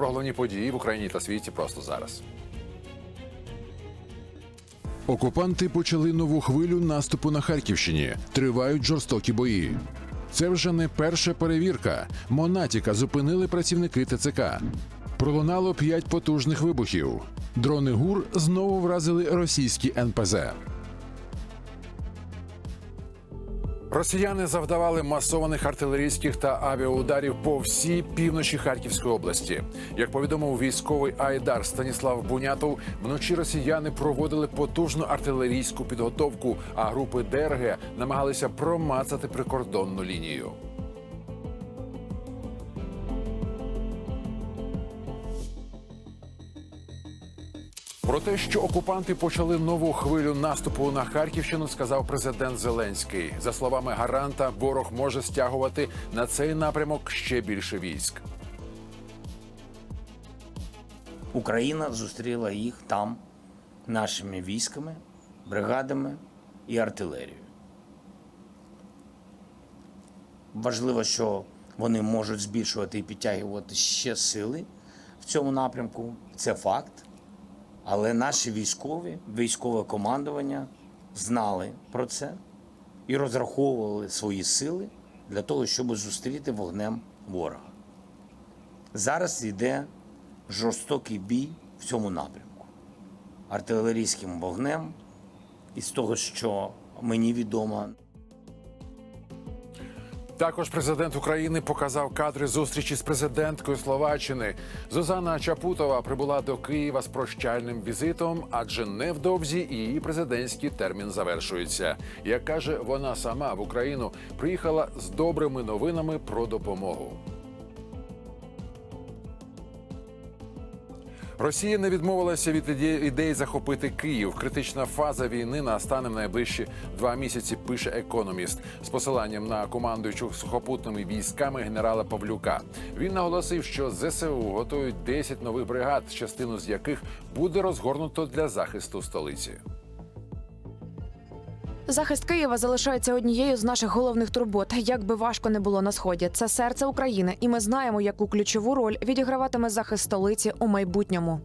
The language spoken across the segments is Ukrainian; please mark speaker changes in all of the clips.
Speaker 1: про головні події в Україні та світі просто зараз.
Speaker 2: Окупанти почали нову хвилю наступу на Харківщині. Тривають жорстокі бої. Це вже не перша перевірка. Монатіка зупинили працівники ТЦК. Пролунало п'ять потужних вибухів. Дрони ГУР знову вразили російські НПЗ.
Speaker 1: Росіяни завдавали масованих артилерійських та авіаударів по всій півночі Харківської області. Як повідомив військовий Айдар Станіслав Бунятов, вночі росіяни проводили потужну артилерійську підготовку, а групи ДРГ намагалися промацати прикордонну лінію. Про те, що окупанти почали нову хвилю наступу на Харківщину, сказав президент Зеленський. За словами гаранта, ворог може стягувати на цей напрямок ще більше військ.
Speaker 3: Україна зустріла їх там нашими військами, бригадами і артилерією. Важливо, що вони можуть збільшувати і підтягувати ще сили в цьому напрямку. Це факт. Але наші військові, військове командування знали про це і розраховували свої сили для того, щоб зустріти вогнем ворога. Зараз йде жорстокий бій в цьому напрямку. Артилерійським вогнем, і з того, що мені відомо,
Speaker 1: Також президент України показав кадри зустрічі з президенткою Словаччини. Зузана Чапутова прибула до Києва з прощальним візитом, адже невдовзі її президентський термін завершується. Як каже вона сама в Україну, приїхала з добрими новинами про допомогу. Росія не відмовилася від ідеї захопити Київ. Критична фаза війни настане найближчі два місяці. Пише економіст з посиланням на командуючу сухопутними військами генерала Павлюка. Він наголосив, що ЗСУ готують 10 нових бригад, частину з яких буде розгорнуто для захисту столиці.
Speaker 4: Захист Києва залишається однією з наших головних турбот. Як би важко не було на сході, це серце України, і ми знаємо, яку ключову роль відіграватиме захист столиці у майбутньому.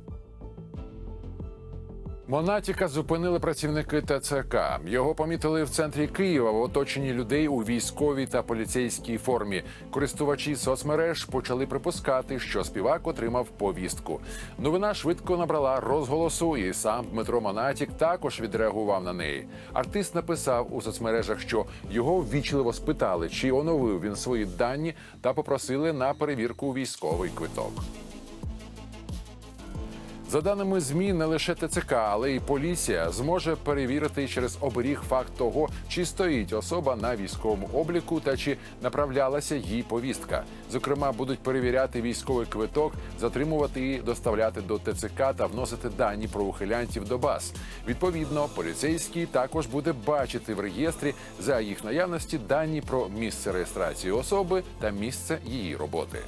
Speaker 1: Монатіка зупинили працівники ТЦК. Його помітили в центрі Києва в оточенні людей у військовій та поліцейській формі. Користувачі соцмереж почали припускати, що співак отримав повістку. Новина швидко набрала розголосу, і сам Дмитро Монатік також відреагував на неї. Артист написав у соцмережах, що його ввічливо спитали, чи оновив він свої дані, та попросили на перевірку військовий квиток. За даними ЗМІ, не лише ТЦК, але й поліція зможе перевірити через оберіг факт того, чи стоїть особа на військовому обліку та чи направлялася їй повістка. Зокрема, будуть перевіряти військовий квиток, затримувати і доставляти до ТЦК та вносити дані про ухилянтів до баз. Відповідно, поліцейський також буде бачити в реєстрі за їх наявності дані про місце реєстрації особи та місце її роботи.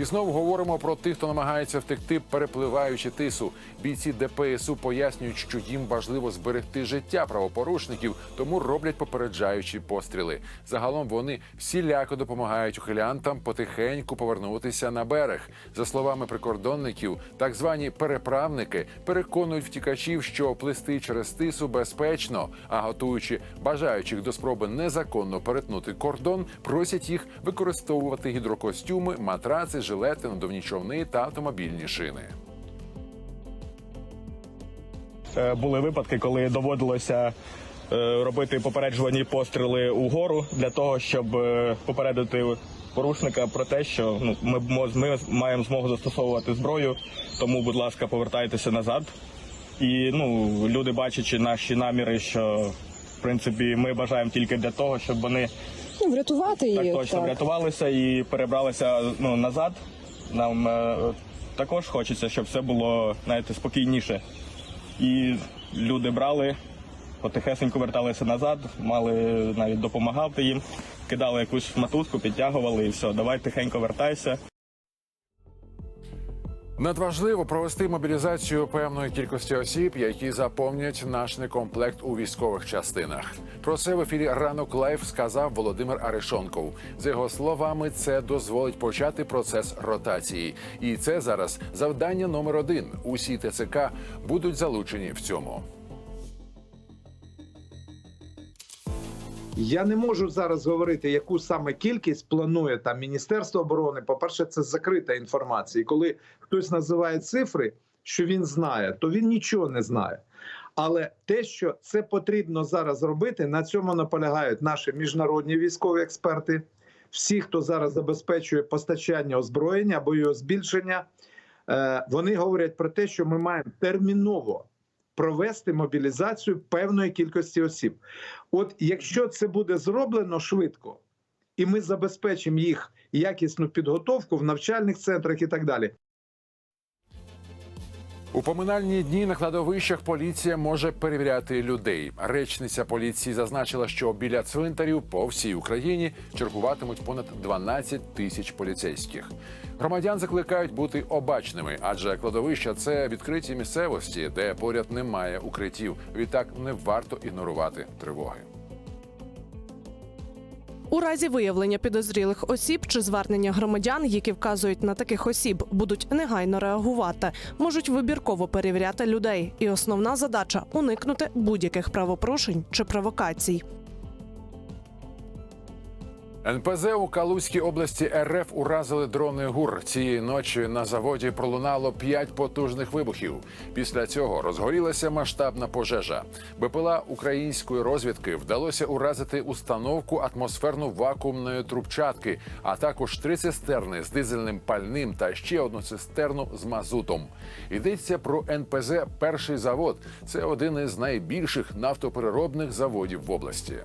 Speaker 1: І знову говоримо про тих, хто намагається втекти, перепливаючи тису. Бійці ДПСУ пояснюють, що їм важливо зберегти життя правопорушників, тому роблять попереджаючі постріли. Загалом вони всіляко допомагають ухилянтам потихеньку повернутися на берег. За словами прикордонників, так звані переправники переконують втікачів, що плисти через тису безпечно, а готуючи бажаючих до спроби незаконно перетнути кордон, просять їх використовувати гідрокостюми, матраци, жилети, надувні човни та автомобільні шини.
Speaker 5: Е, були випадки, коли доводилося е, робити попереджувальні постріли угору для того, щоб е, попередити порушника про те, що ну ми, ми маємо змогу застосовувати зброю. Тому, будь ласка, повертайтеся назад. І ну люди, бачачи наші наміри, що в принципі ми бажаємо тільки для того, щоб вони
Speaker 6: Ну, врятувати
Speaker 5: так точно
Speaker 6: так.
Speaker 5: врятувалися і перебралися ну назад. Нам е, також хочеться, щоб все було знаєте, спокійніше. І люди брали, потихесенько верталися назад, мали навіть допомагати їм, кидали якусь мотузку, підтягували і все. Давай тихенько вертайся.
Speaker 1: Надважливо провести мобілізацію певної кількості осіб, які заповнять наш некомплект у військових частинах. Про це в ефірі ранок лайф сказав Володимир Арешонков. За його словами, це дозволить почати процес ротації, і це зараз завдання номер один. Усі ТЦК будуть залучені в цьому.
Speaker 6: Я не можу зараз говорити, яку саме кількість планує там Міністерство оборони. По-перше, це закрита інформація. І коли хтось називає цифри, що він знає, то він нічого не знає. Але те, що це потрібно зараз робити, на цьому наполягають наші міжнародні військові експерти, всі, хто зараз забезпечує постачання озброєння або його збільшення, е, вони говорять про те, що ми маємо терміново провести мобілізацію певної кількості осіб. От якщо це буде зроблено швидко, і ми забезпечимо їх якісну підготовку в навчальних центрах і так далі,
Speaker 1: У поминальні дні на кладовищах поліція може перевіряти людей. Речниця поліції зазначила, що біля цвинтарів по всій Україні чергуватимуть понад 12 тисяч поліцейських. Громадян закликають бути обачними, адже кладовища це відкриті місцевості, де поряд немає укриттів. Відтак не варто ігнорувати тривоги.
Speaker 7: У разі виявлення підозрілих осіб чи звернення громадян, які вказують на таких осіб, будуть негайно реагувати, можуть вибірково перевіряти людей. І основна задача уникнути будь-яких правопорушень чи провокацій.
Speaker 1: НПЗ у Калузькій області РФ уразили дрони ГУР. Цієї ночі на заводі пролунало п'ять потужних вибухів. Після цього розгорілася масштабна пожежа. БПЛА української розвідки вдалося уразити установку атмосферно-вакуумної трубчатки, а також три цистерни з дизельним пальним та ще одну цистерну з мазутом. Йдеться про НПЗ Перший завод. Це один із найбільших нафтопереробних заводів в області.